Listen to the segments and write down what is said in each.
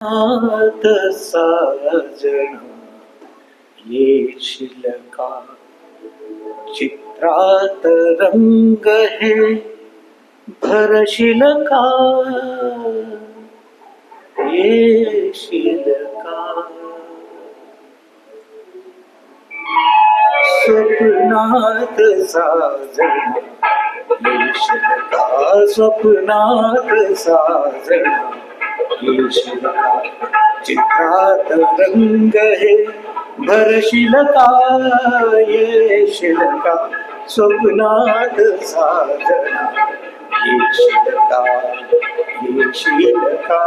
नात साजण येशील का चित्रात रंग हे भरशील का येशील का स्वप्नात साजन येशील का स्वप्नात साजण चित्रातरंग हे भरशिलकाये शिलका स्वप्नात साधना ये शिलका ये शिलका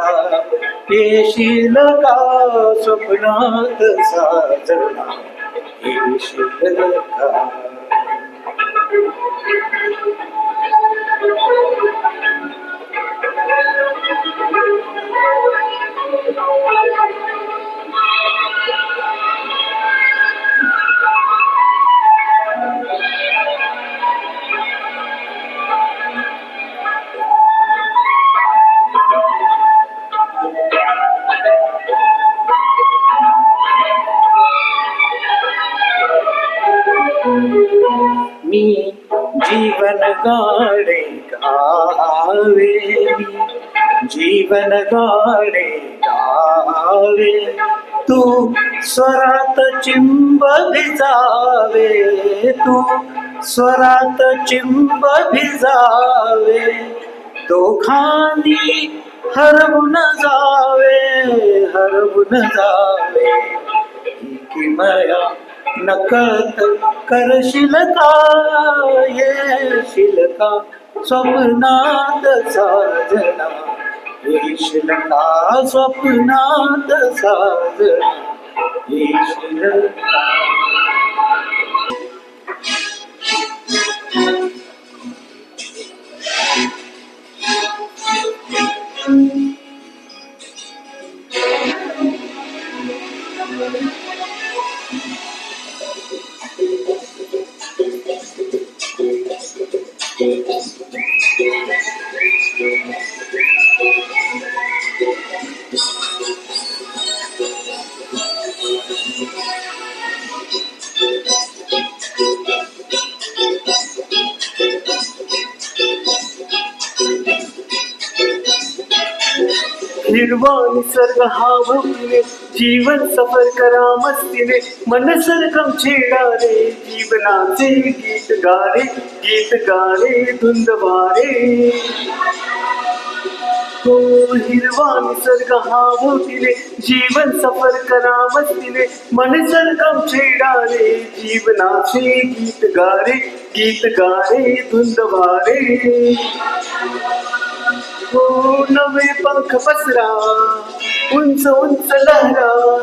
ये शिलका स्वप्नात साधना ये शिलका Thank you. जीवन गाणे गावे। जीवन गाणे गावे। तू स्वरात चिंब भिजावे तू स्वरात चिंब भिजावे दोघांनी हरवून जावे हरवून जावे। किमया नकळत करशील का येशील का स्वप्नात साजना येशील का स्वप्नात साजना येशील का निसर्ग हा भक्तीने जीवन सफर करा मस्तीने. मन सरगम छेडा रे जीवनाचे गीत गारे गीत गारे धुंद वारे हो हिरवा निसर्ग हा भोवतीने जीवन सफर करा मस्तीने. मन सरगम छेडा रे जीवनाचे गीत गारे गीत गारे धुंद वारे हो नवे पंख पसरा. उंच उंच लहरा.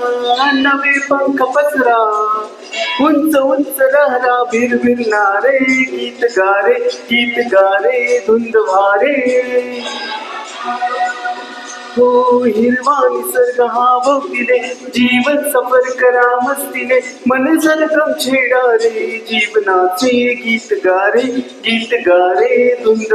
नवे पंख पसरा. उंच उंच लहरा भिरभिरणारे गीत गारे गीत गारे धुंद भारे. हो हिरवा निसर्ग हा भोवतीने जीवन सफर करा मस्तीने. मन सरगम छेडा रे जीवनाचे गीत गारे गीत गारे धुंद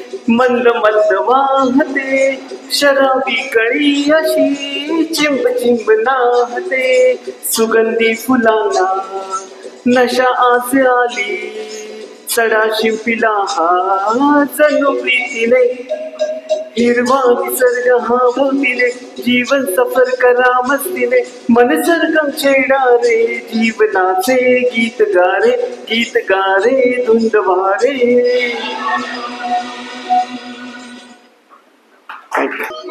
मंद मंद वाहते शराबी कळी अशी चिंब चिंब नाहते सुगंधी फुलांना नशा आज आली. सडा शिंपिला हा जणू प्रीतीने हिरवा निसर्ग हा भोवतीने जीवन सफर करा मस्तीने. मन सरगम छेडा रे जीवनाचे गीत गारे गीत गारे Thank you.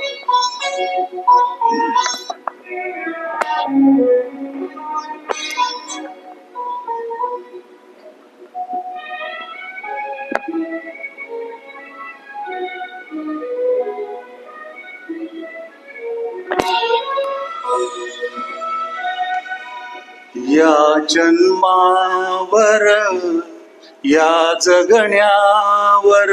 या जन्मावर या जगण्यावर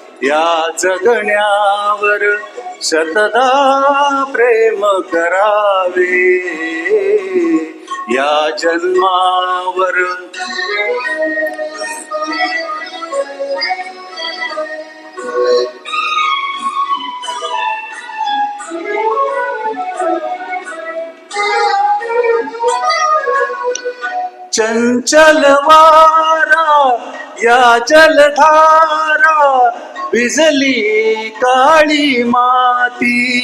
या जगण्यावर सतदा प्रेम करावे. या जन्मावर चंचल वारा या जलधारा विजली काळी माती.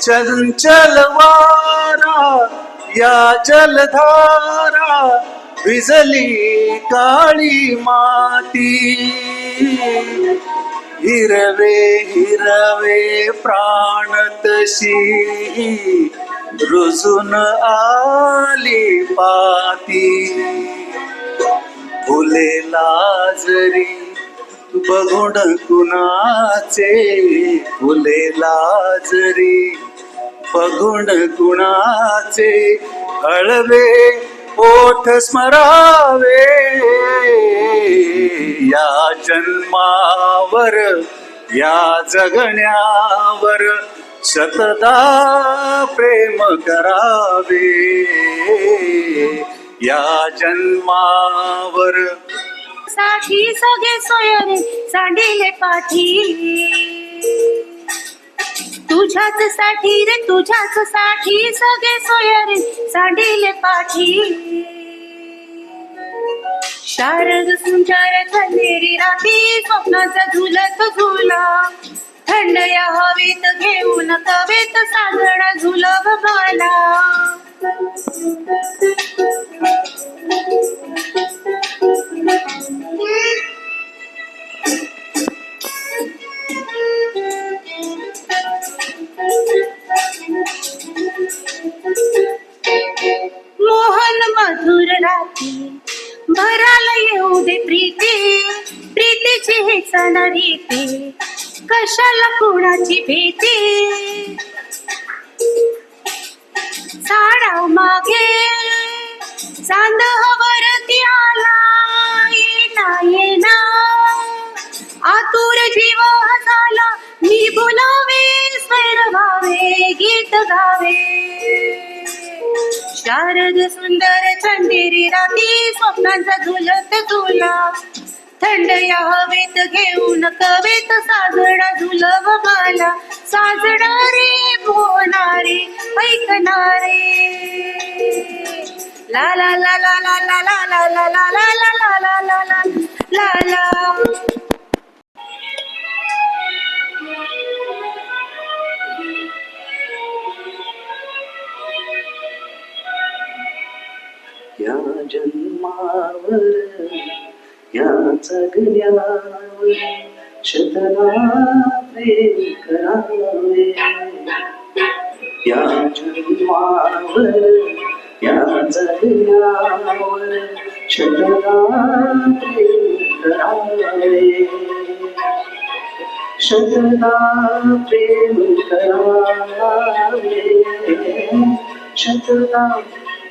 चंचल वारा या जलधारा विजली काळी माती. हिरवे हिरवे प्राणतशी रुजून आली पाती. फुले लाजरी बघून कुणाचे फुलेला लाजरी. बघून कुणाचे हळवे ओठ स्मरावे. या जन्मावर या जगण्यावर सतदा प्रेम करावे. या जन्मावर साठी सगळे सोयरे सांडिले पाठी तुझ्याच साठी रे तुझ्याच साठी सगळे सोयरे सांडिले पाठी शारद सुंचार खंदेरी राती स्वप्नाचा झुलत झुला. थंड या हवेत घेऊन कवेत सागड झुलव मला गीत गावे शारद सुंदर चंदेरी राती स्वप्नांचा झुलत झुला थंड या हवेत घेऊन कवेत साजणा झुलव मला साजणारे बोलणारे ऐकणारे ला ला ला ला ला ला ला ला ला ला ला ला ला ला ला या जन्मावर या जगण्यावर शतना प्रेम करावे. या जन्मावर या जगण्यावर शतना प्रेम करावे. शतना प्रेम करावे. शतना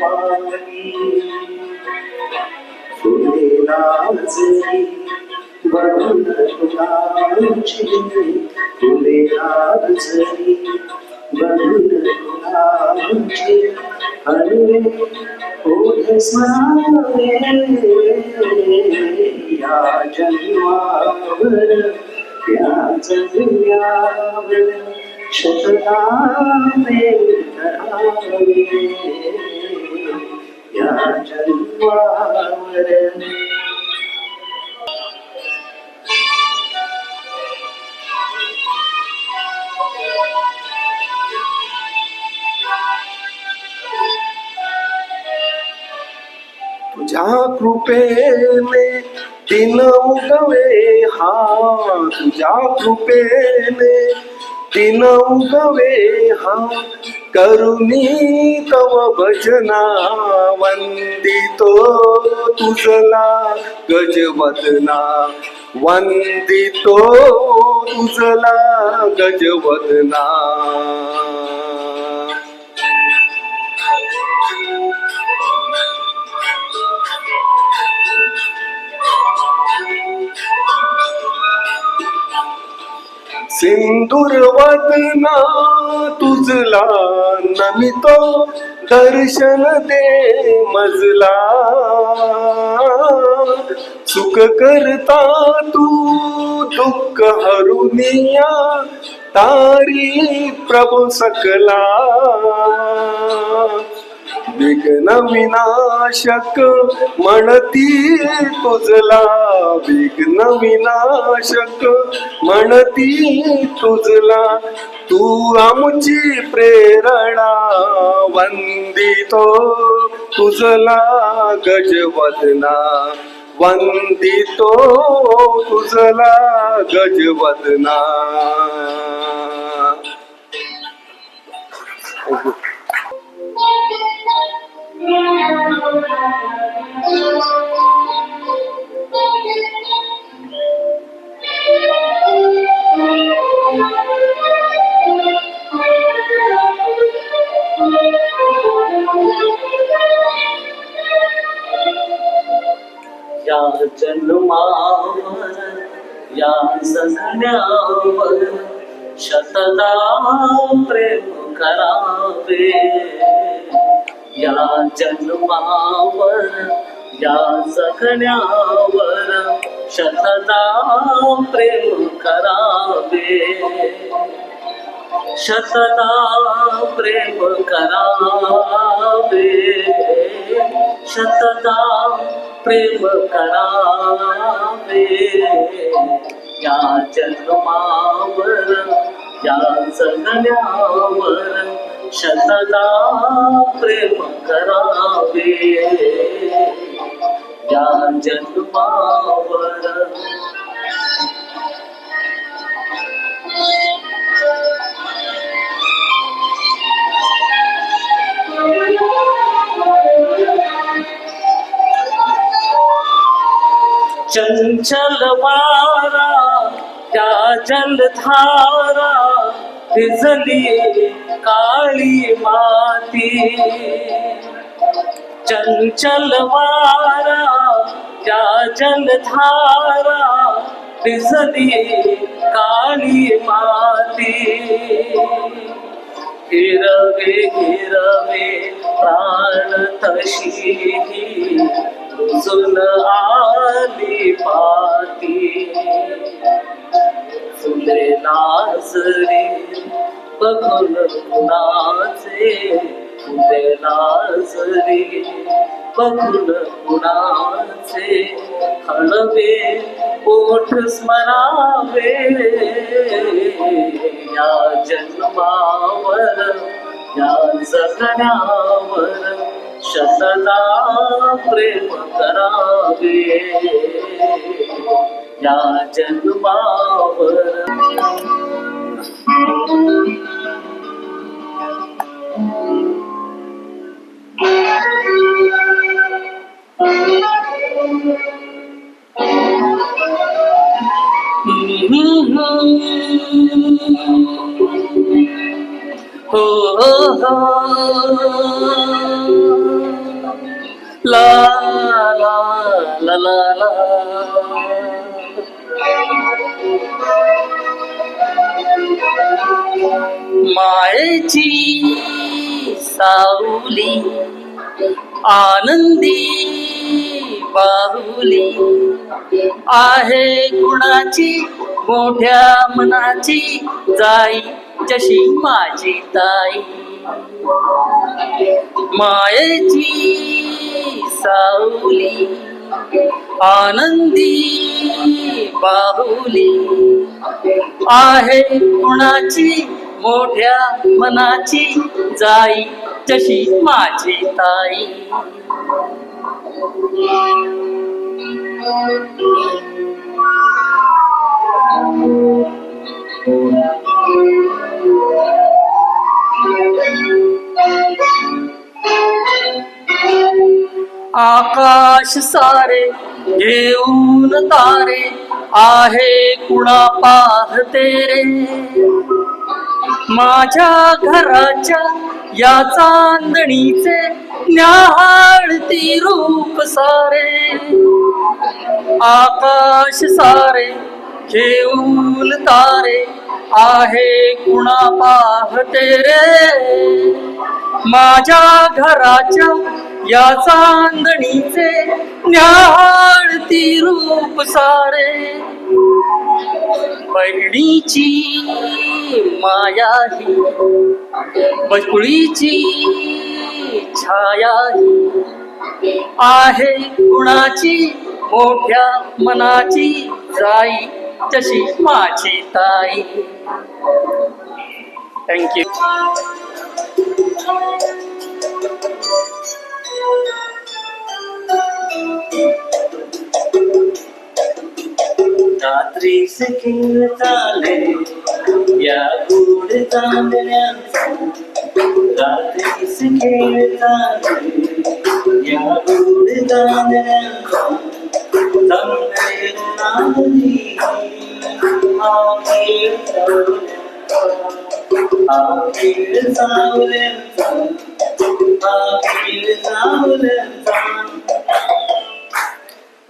गजनी काळी माती चंचल वारा या जलधारा विरजली काळी माती हिरवे हिरवे तुझ्या कृपेने दिन उगवे. हा तुझ्या कृपेने दिन उगवे. हा करुणी तव भजना वंदितो तुझला गजवदना वंदितो तुझला गजवदना सिंदूर वदना तुझला नमितो दर्शन दे मजला. सुख करता तू दुःख हरुनिया तारी प्रभू सकला. विघ्न विनाशक म्हणती तुझला विघ्न विनाशक म्हणती तुझला तू आमची प्रेरणा वंदितो तुझला गजवदना वंदितो तुझला गजवदना या जन्मावर या सगळ्यावर शतदा प्रेम करावे। या जन्मावर या जगण्यावर शतदा प्रेम करावे. शतदा प्रेम करावे. शतदा प्रेम करावे. या जन्मावर या जगण्यावर शतदा प्रेम करावे। या जन्मावर चंचल वारा त्या जलधारा भिजली काळी माती. चंचल वारा त्या जलधारा भिजली काळी माती. हिरवे हिरवे प्राण तशी सुन आली पाती. सुने नाजरी बघून कुणाचे उदे नाजरी बघून कुणाचे हळवे ओठ स्मरावे या जन्मावर या जगण्यावर शतदा प्रेम करावे या जन्मावर. না Oh, oh, oh. La la la la la माळेची सावली आनंदी बाहुली. आहे गुणाची मोठ्या मनाची जाई जशी माझी ताई. मायेची सावली आनंदी बाहुली आहे कुणाची? मोठ्या मनाची जाई जशी माझी ताई. आकाश सारे घेऊन तारे आहे कुणा पाहते रे माझ्या घराच्या या चांदणीचे न्याहाळती रूप सारे. आकाश सारे घेऊन तारे आहे कुणा पाहते रे माझ्या घराच्या या चांदणीचे न्याहाळती रूप सारे. बहिणीची माया ही बकुळीची छाया ही आहे कुणाची? मोठ्या मनाची जाई तशी माझी ताई. थँक्यू रात्रीस खेळ चाले या गोड चांदण्याचा रात्रीस खेळ चाले या गोड चांदण्याचा चांदणे नांदली हा खेळ सावल्यांचा हा खेळ सावल्यांचा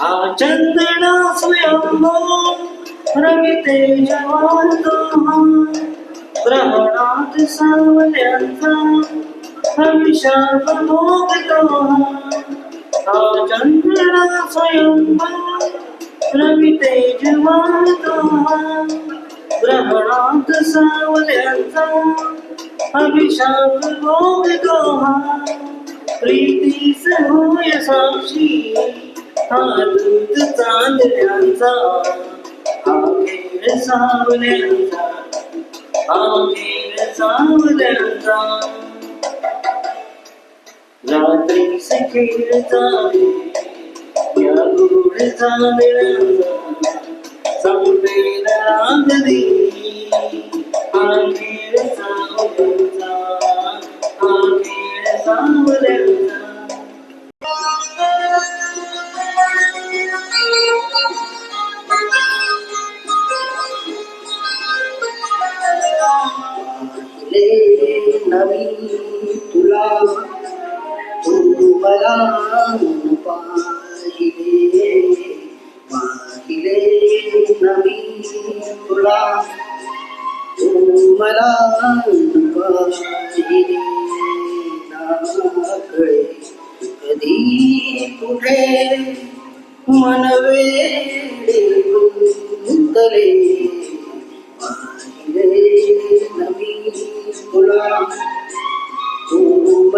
हा खेळ स्वयंभो रवी तेजवान ग्रहणात सावल्यांचा अभिशाप भोगतो हा चंदना स्वयंभो रवी तेजवान ग्रहणात सावल्यांचा अभिशाप भोगतो प्रीती होय साक्षी। हा दूध चांदण्याचा हा खेळ सावल्यांचा हा खेळ सावल्यांचा रात्री खेळ चाले या गोड चांदण्याचा संपेल रांगली हा खेळ सावल्यांचा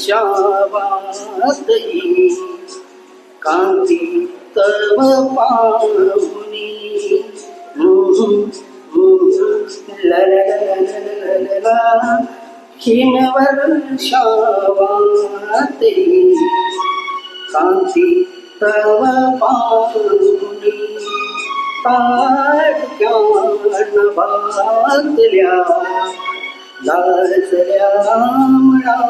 वर्षावातही कांती तव पाहुनी ला ला कांती तव पाहुनी ताडक्यान बांधल्या लाजल्या मनातुनी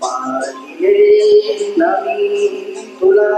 Pariyay Nami Tula